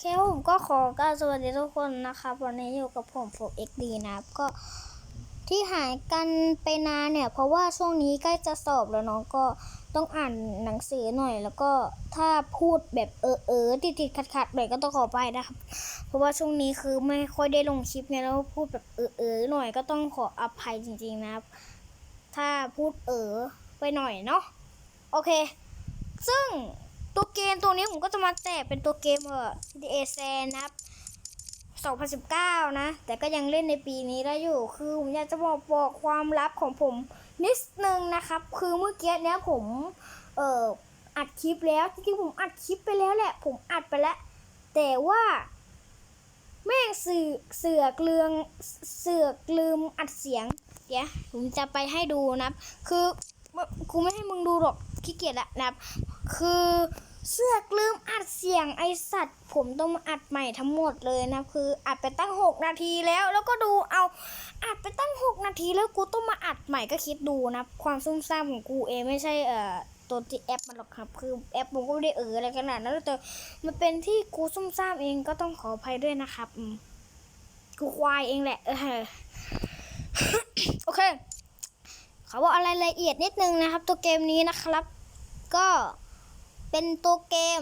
เคผมก็ขอกาวสวัสดีทุกคนนะครับ วันนี้อยู่กับผมโฟเอ็กดีนะครับก็ที่หายกันไปนานเนี่ย เพราะว่าช่วงนี้ใกล้จะสอบแล้วเนาะก็ต้องอ่านหนังสือหน่อย แล้วก็ถ้าพูดแบบเออเออติดติดขัดขัดหน่อยก็ต้องขอไปนะครับ เพราะว่าช่วงนี้คือไม่ค่อยได้ลงคลิปไงแล้วพูดแบบเออเออหน่อยก็ต้องขออภัยจริง ๆนะครับ ถ้าพูดเออไปหน่อยเนาะโอเค ซึ่ง ตัวเกมตัวนี้ผมก็จะมาแจกเป็นตัวเกมเออ CDA s a n นะครับ2019 นะ แต่ก็ยังเล่นในปีนี้ได้อยู่ คือผมอยากจะบอกบอกความลับของผมนิดนึงนะครับ คือเมื่อกี้เนี้ยผมเอ่ออัดคลิปแล้ว จริงๆผมอัดคลิปไปแล้วแหละ ผมอัดไปแล้ว แต่ว่า แม่งเสือเสือกลืองเสือกลืมอัดเสียง เดี๋ยวผมจะไปให้ดูนะครับ คือกูไม่ให้มึงดูหรอกขี้เกียจละนะครับ คือ เสือกลืมอัดเสียงไอสัตว์ ผมต้องมาอัดใหม่ทั้งหมดเลยนะคืออัดไปตั้ง 6 นาทีแล้ว แล้วก็ดูเอาอัดไปตั้ง 6 นาทีแล้วกูต้องมาอัดใหม่ก็คิดดูนะ ความซุ่มซ่ามของกูเองไม่ใช่เอ่อตัวที่แอปมันหรอกครับคือแอปผมก็ไม่ได้เอออะไรขนาดนั้นแต่มันเป็นที่กูซุ่มซ่ามเองก็ต้องขออภัยด้วยนะครับกูควายเองแหละเออโอเคเขาบอกอะไรละเอียดนิดนึงนะครับ ตัวเกมนี้นะครับ ก็ เป็นตัวเกม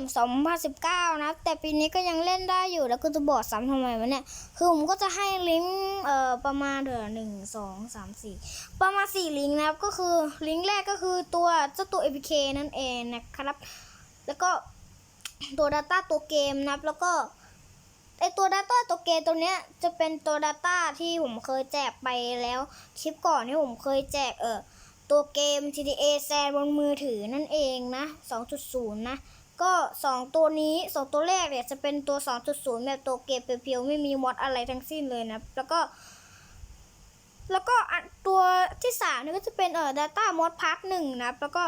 2019 นะ แต่ปีนี้ก็ยังเล่นได้อยู่ แล้วก็จะบอกซ้ำทำไมวะเนี่ย คือผมก็จะให้ลิงก์เอ่อประมาณเดือหนึ่งสองสามสี่ประมาณสี่ลิงก์นะครับ ก็คือลิงก์แรกก็คือตัวเจ้าตัว APK นั่นเองนะครับ แล้วก็ตัว Data ตัวเกมนะครับ แล้วก็ไอตัว Data ตัวเกมตัวเนี้ยจะเป็นตัว Data ที่ผมเคยแจกไปแล้วคลิปก่อนที่ผมเคยแจกเออ ตัวเกม GTA s a n บนมือถือนั่นเองนะ 2.0 นะ ก็ 2 ตัวนี้ 2 ตัวแรกเนี่ยจะเป็นตัว 2.0 แบบตัวเกมเพียวๆ ไม่มีมอดอะไรทั้งสิ้นเลยนะ แล้วก็ แล้วก็ตัวที่3นี่ก็จะเป็นเอ่อ Data Mod Part 1นะ แล้วก็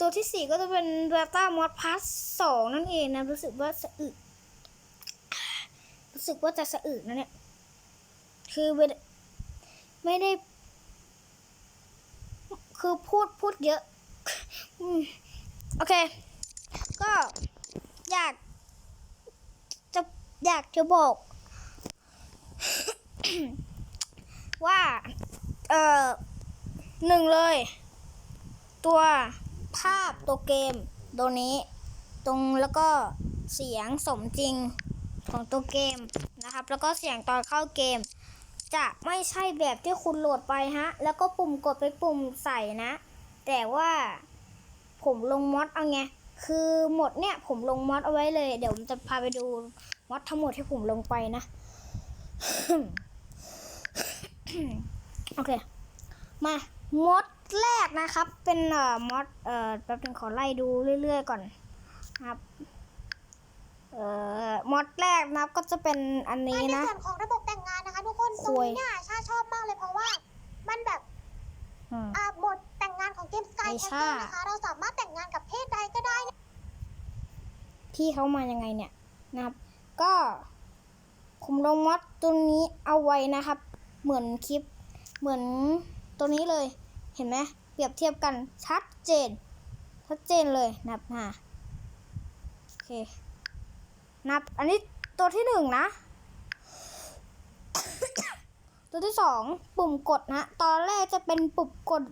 ตัวทีสี่4 ก็จะเป็น Data Mod Part 2 นั่นเองนะ รู้สึกว่าสะอึก รู้สึกว่าจะสะอึกนะเนี่ย คือไม่ได้ คือพูดพูดเยอะโอเค ก็อยาก จะอยากจะบอก ว่า เอ่อหนึ่งเลย ตัวภาพตัวเกมตัวนี้ ตรงแล้วก็เสียงสมจริงของตัวเกมนะครับ แล้วก็เสียงตอนเข้าเกม จะไม่ใช่แบบที่คุณโหลดไปฮะ แล้วก็ปุ่มกดไปปุ่มใส่นะ แต่ว่าผมลงมอดเอาไง คือหมดเนี่ยผมลงมอดเอาไว้เลย เดี๋ยวผมจะพาไปดูมอดทั้งหมดที่ผมลงไปนะ โอเค มามอดแรกนะครับ เป็นเอ่อมอดเอ่อแป๊บนึงขอไล่ดูเรื่อยๆก่อนครับ เอ่อมอดแรกนะครับก็จะเป็นอันนี้ในนะ ส่วนของระบบแต่งงานนะคะ ทุกคนคุตรงยนี้เนี่ยชาชอบมากเลยเพราะว่า มันแบบอืม อ่าบทแต่งงานของเกม Sky ไม่ c a ใช่ s t l e นะคะ เราสามารถแต่งงานกับเพศใดก็ได้พี่เขามายังไงเนี่ยนะครับ ก็ผมลงมอดตัวนี้เอาไว้นะครับ เหมือนคลิป เหมือนตัวนี้เลย เห็นไหมเปรียบเทียบกันชัดเจน ชัดเจนเลยนะครับอ่าโอเค นับ อันนี้ตัวที่หนึ่งนะ ตัวที่สองปุ่มกดนะ ตอนแรกจะเป็นปุ่มกด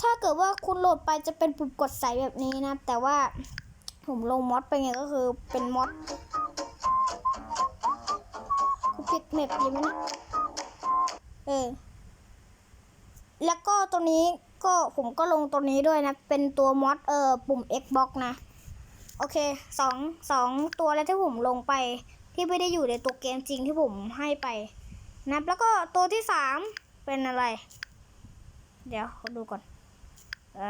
ถ้าเกิดว่าคุณโหลดไปจะเป็นปุ่มกดใสแบบนี้นะ แต่ว่าผมลงมอดไปไงก็คือเป็นมอดกูปิดเมปดีไหมเนี่ยเออ แล้วก็ตัวนี้ก็ผมก็ลงตัวนี้ด้วยนะ เป็นตัวมอดเออปุ่ม Xbox นะ โอเคสองสองตัวแล้วที่ผมลงไป ที่ไม่ได้อยู่ในตัวเกมจริงที่ผมให้ไปนะแล้วก็ตัวที่สามเป็นอะไร เดี๋ยวขอดูก่อนอ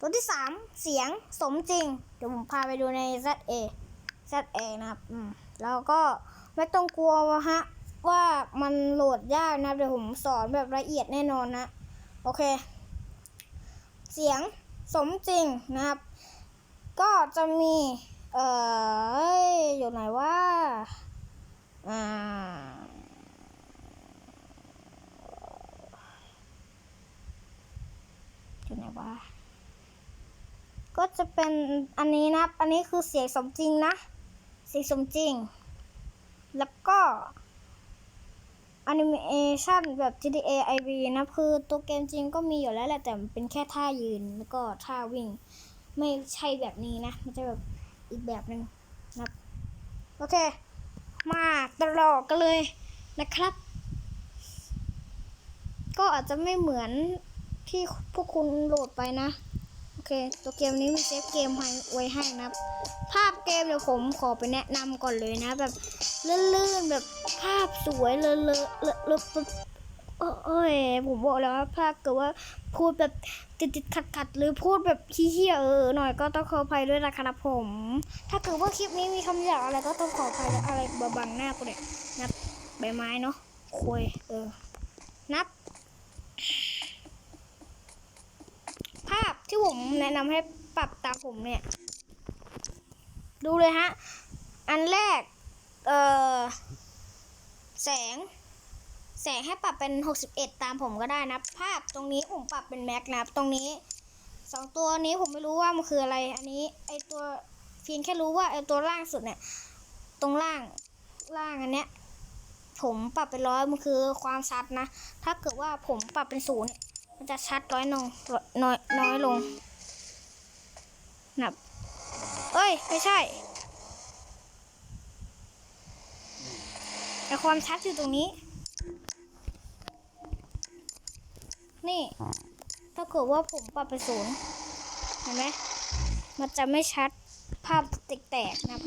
ตัวที่สามเสียงสมจริง เดี๋ยวผมพาไปดูใน ZA ZA นะครับอืมแล้วก็ไม่ต้องกลัวฮะว่ามันโหลดยากนะเดี๋ยวผมสอนแบบละเอียดแน่นอนนะ โอเค เสียง สมจริงนะครับ ก็จะมี เอ่ออยู่ไหนว่าอ่าอยู่ไหนวะก็ก็จะเป็นอันนี้นะครับ อันนี้คือเสียงสมจริงนะ เสียงสมจริง แล้วก็ อนิเมชันแบบ GTA IV นะคือตัวเกมจริงก็มีอยู่แล้วแหละแต่มันเป็นแค่ท่ายืนแล้วก็ท่าวิ่ง ไม่ใช่แบบนี้นะ มันจะแบบอีกแบบหนึ่งนะโอเค มาตลอดกันเลยนะครับ ก็อาจจะไม่เหมือนที่พวกคุณโหลดไปนะ อเค ตัวเกมนี้มีเซฟเกมให้ไว้ให้นะครับ ภาพเกมเดี๋ยวผมขอไปแนะนำก่อนเลยนะ แบบลื่นๆแบบภาพสวยเลอะเลอะเลอะเลอะแบบเอ้ยผมบอกแล้วว่าภาพเกิดว่าพูดแบบติดติดขัดขัดๆหรือพูดแบบเฮี้ยๆเออหน่อยก็ต้องขออภัยด้วยนะครับผม ถ้าเกิดว่าคลิปนี้มีคำหยาบอะไรก็ต้องขออภัยอะไรบังหน้ากูเนี่ยนับใบไม้เนาะคุยเออ นับ ภาพที่ ผมแนะนำให้ปรับตามผมเนี่ย ดูเลยฮะ อันแรก เออแสง แสงให้ปรับเป็น 61 ตามผมก็ได้นะ ภาพตรงนี้ผมปรับเป็นแม็กนับตรงนี้สองตัวนี้ผมไม่รู้ว่ามันคืออะไร อันนี้ ไอตัวเพียงแค่รู้ว่าไอตัวล่างสุดเนี่ย ตรงล่างล่างอันเนี้ยผมปรับเป็นร้อยมันคือความชัดนะ ถ้าเกิดว่าผมปรับเป็นศูนย์เนี่ย มันจะชัดร้อยลงน้อยน้อยลงนับเอ้ย ไม่ใช่แต่ความชัดอยู่ตรงนี้ นี่ถ้าเกิดว่าผมปรับไปศูนย์เห็นไหมมันจะไม่ชัดภาพแตกๆนะครับ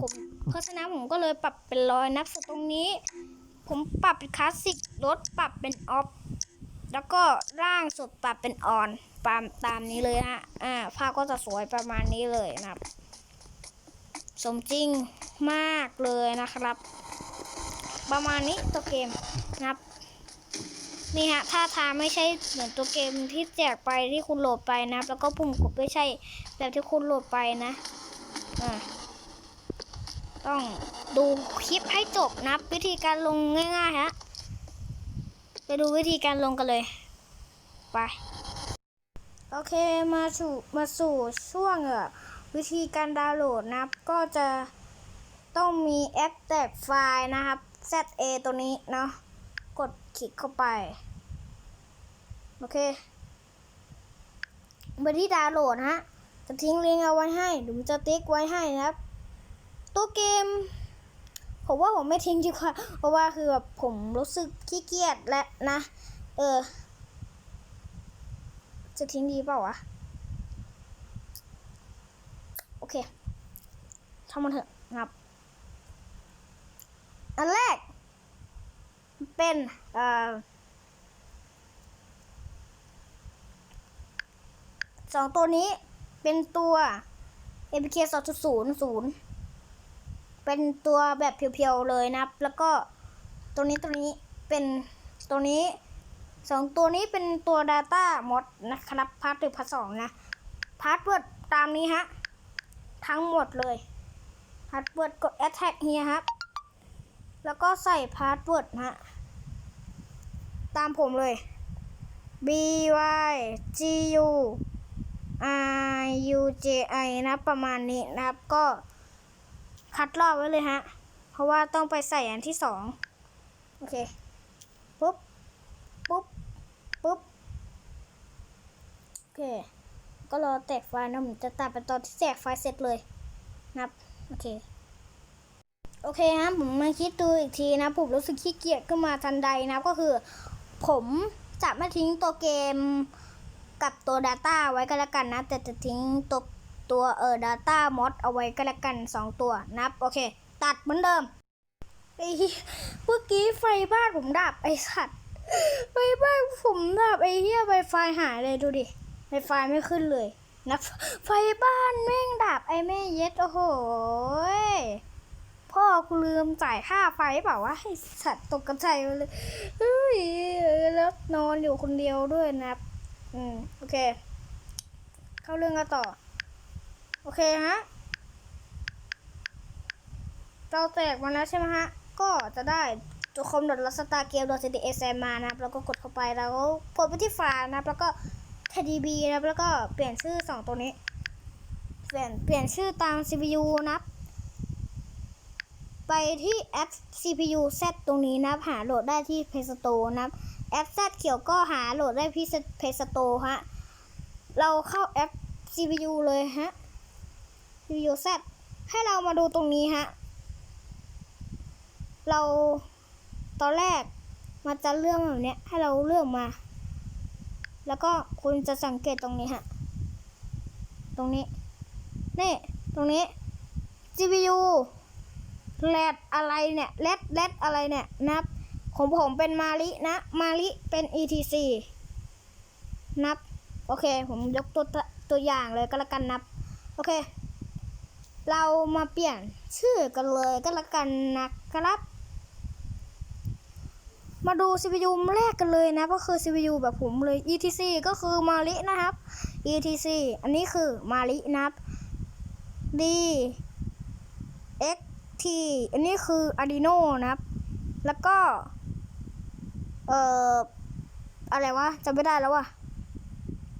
ผมเพราะฉะนั้นผมก็เลยปรับเป็นร้อยนับส่วนตรงนี้ ผมปรับเป็นคลาสสิกลดปรับเป็นออฟแล้วก็ร่างสุดปรับเป็นออนตามตามนี้เลยฮะอ่าภาพก็จะสวยประมาณนี้เลยนะครับ สมจริงมากเลยนะครับ ประมาณนี้ตัวเกมนะครับนี่ฮะท่าทางไม่ใช่เหมือนตัวเกมที่แจกไปที่คุณโหลดไปนะครับ แล้วก็ปุ่มกดไม่ใช่แบบที่คุณโหลดไปนะอ่าต้อง ดูคลิปให้จบนับวิธีการลงง่ายๆฮะไปดูวิธีการลงกันเลย ไป โอเคมาสู่มาสู่ช่วงเอ่อวิธีการดาวน์โหลดนะครับ ก็จะต้องมี extract ไฟล์นะครับ ZA ตัวนี้เนาะกดคลิกเข้าไป โอเคไปที่ดาวน์โหลดฮะจะทิ้งลิงก์เอาไว้ให้หรือจะติ๊กไว้ให้นะครับ ตัวเกม ผมว่าผมไม่ทิ้งดีกว่า เพราะว่าคือแบบผมรู้สึกขี้เกียจและนะ เออ จะทิ้งดีเปล่าวะ โอเคทำมันเถอะครับ อันแรก เป็นเอ่อสองตัวนี้เป็นตัว APK 2.0 เป็นตัวแบบเพียวๆเลยนะครับ แล้วก็ตัวนี้ตัวนี้เป็นตัวนี้สองตัวนี้เป็นตัว Data Mod นะครับพาร์ทหรือพาร์ทสองนะพาร์ทเวิร์ดตามนี้ฮะทั้งหมดเลยพาร์ทเวิร์ดกด Attack เฮียครับแล้วก็ใส่พาสเวิร์ดฮะตามผมเลย B Y G U R U J I นะประมาณนี้นะครับก็ คัดรอบไว้เลยฮะ เพราะว่าต้องไปใส่อันที่สองโอเค ปุ๊บ ปุ๊บ ปุ๊บ โอเค ก็รอแตกไฟนะผมจะตัดไปตอนที่แตกไฟเสร็จเลยนับ โอเค โอเคฮะผมมาคิดดูอีกทีนะ ผมรู้สึกขี้เกียจขึ้นมาทันใดนะ ก็คือ ผมจะไม่ทิ้งตัวเกมกับตัว Data ไว้ก็แล้วกันนะ แต่จะทิ้งตัว ตัวเออ Data Mod เอาไว้ก็แล้วกัน 2 ตัวนับ โอเค ตัดเหมือนเดิมไอ้เมื่อกี้ไฟบ้านผมดับไอ้สัตว์ไฟบ้านผมดับไอ้เหี้ยไฟไฟหายเลยดูดิไฟไฟไม่ขึ้นเลยนะไฟบ้านแม่งดับไอ้แม่เย็ดโอ้โหพ่อกูลืมจ่ายค่าไฟเปล่าวะไอสัตว์ตกกระใจไปเลยเฮ้ยแล้วนอนอยู่คนเดียวด้วยนับอืมโอเค เข้าเรื่องกันต่อ โอเคฮะเราแตกมาแล้วใช่ไหมฮะ ก็จะได้ตัวคอมดอทลัสตาเกลดอทซีดีเอแซมมานะครับแล้วก็กดเข้าไปแล้วกดไปที่ไฟล์นะครับ แล้วก็ TDB นะครับแล้วก็เปลี่ยนชื่อสองตัวนี้ เปลี่ยนเปลี่ยนชื่อตาม CPU นะครับไปที่แอป CPU Z ตรงนี้นะครับ หาโหลดได้ที่ Play Store นะครับ แอป Z เขียวก็หาโหลดได้ที่ Play Store ฮะ เราเข้าแอป CPU เลยฮะ CPU Z ให้เรามาดูตรงนี้ฮะ เราตอนแรกมันจะเรื่องแบบเนี้ยให้เราเลือกมา แล้วก็คุณจะสังเกตตรงนี้ฮะ ตรงนี้ นี่ ตรงนี้ GPU แรดอะไรเนี่ยแรดแรดอะไรเนี่ยนับ ของผมเป็นมารินะ มาริเป็น ETC นับ โอเค ผมยกตัวตัวอย่างเลยก็แล้วกันนับ โอเค เรามาเปลี่ยนชื่อกันเลยก็แล้วกันนะครับ มาดู CPU แรกกันเลยนะ ก็คือ CPU แบบผมเลย ETC ก็คือมารินะครับ ETC อันนี้คือมารินะครับ D X T อันนี้คือ Arduino นะครับ แล้วก็ เอ่อ อะไรวะจำไม่ได้แล้วว่ะ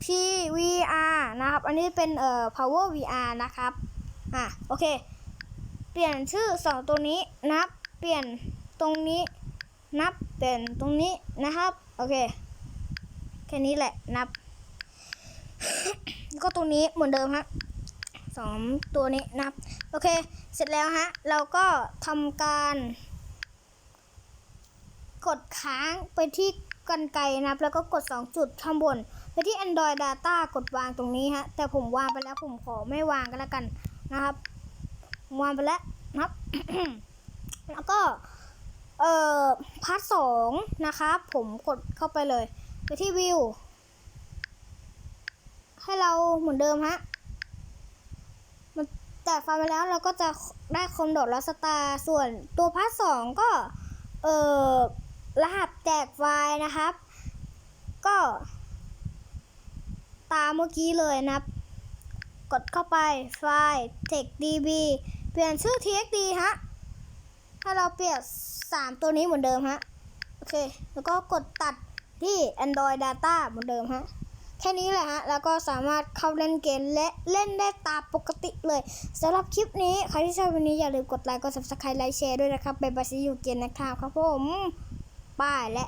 PVR นะครับ อันนี้เป็นเอ่อ Power VR นะครับ อะโอเค เปลี่ยนชื่อสองตัวนี้นับเปลี่ยนตรงนี้นับเปลี่ยนตรงนี้นะครับ โอเค แค่นี้แหละนับแล้วก็ตรงนี้เหมือนเดิมฮะสองตัวนี้นับ โอเค เสร็จแล้วฮะ เราก็ทำการ กดค้างไปที่กันไกรนับ แล้วก็กด 2 จุดข้างบน ไปที่ Android Data กดวางตรงนี้ฮะ แต่ผมวางไปแล้วผมขอไม่วางกันแล้วกัน นะครับมวางไปแล้วนะครับ แล้วก็ เอ่อพาร์ทสองนะครับ ผมกดเข้าไปเลย ไปที่วิว ให้เราเหมือนเดิมฮะ มันแตกไฟล์มาแล้วเราก็จะได้คอมโดดและสตาส่วนตัวพาร์ทสองก็ เอ่อ รหัสแจกไฟล์นะครับ ก็ตามเมื่อกี้เลยนะครับ กดเข้าไปไฟล์ textdb เปลี่ยนชื่อ txd ฮะ ถ้าเราเปลี่ยน 3 ตัวนี้เหมือนเดิมฮะ โอเค แล้วก็กดตัดที่ Android Data เหมือนเดิมฮะ แค่นี้แหละฮะ แล้วก็สามารถเข้าเล่นเกมและเล่นได้ตามปกติเลยสำหรับคลิปนี้ ใครที่ชอบวันนี้อย่าลืมกดไลค์ กด subscribe ไลค์แชร์ด้วยนะครับ ไปบายซีอยู่เกมนะครับครับผมบายและ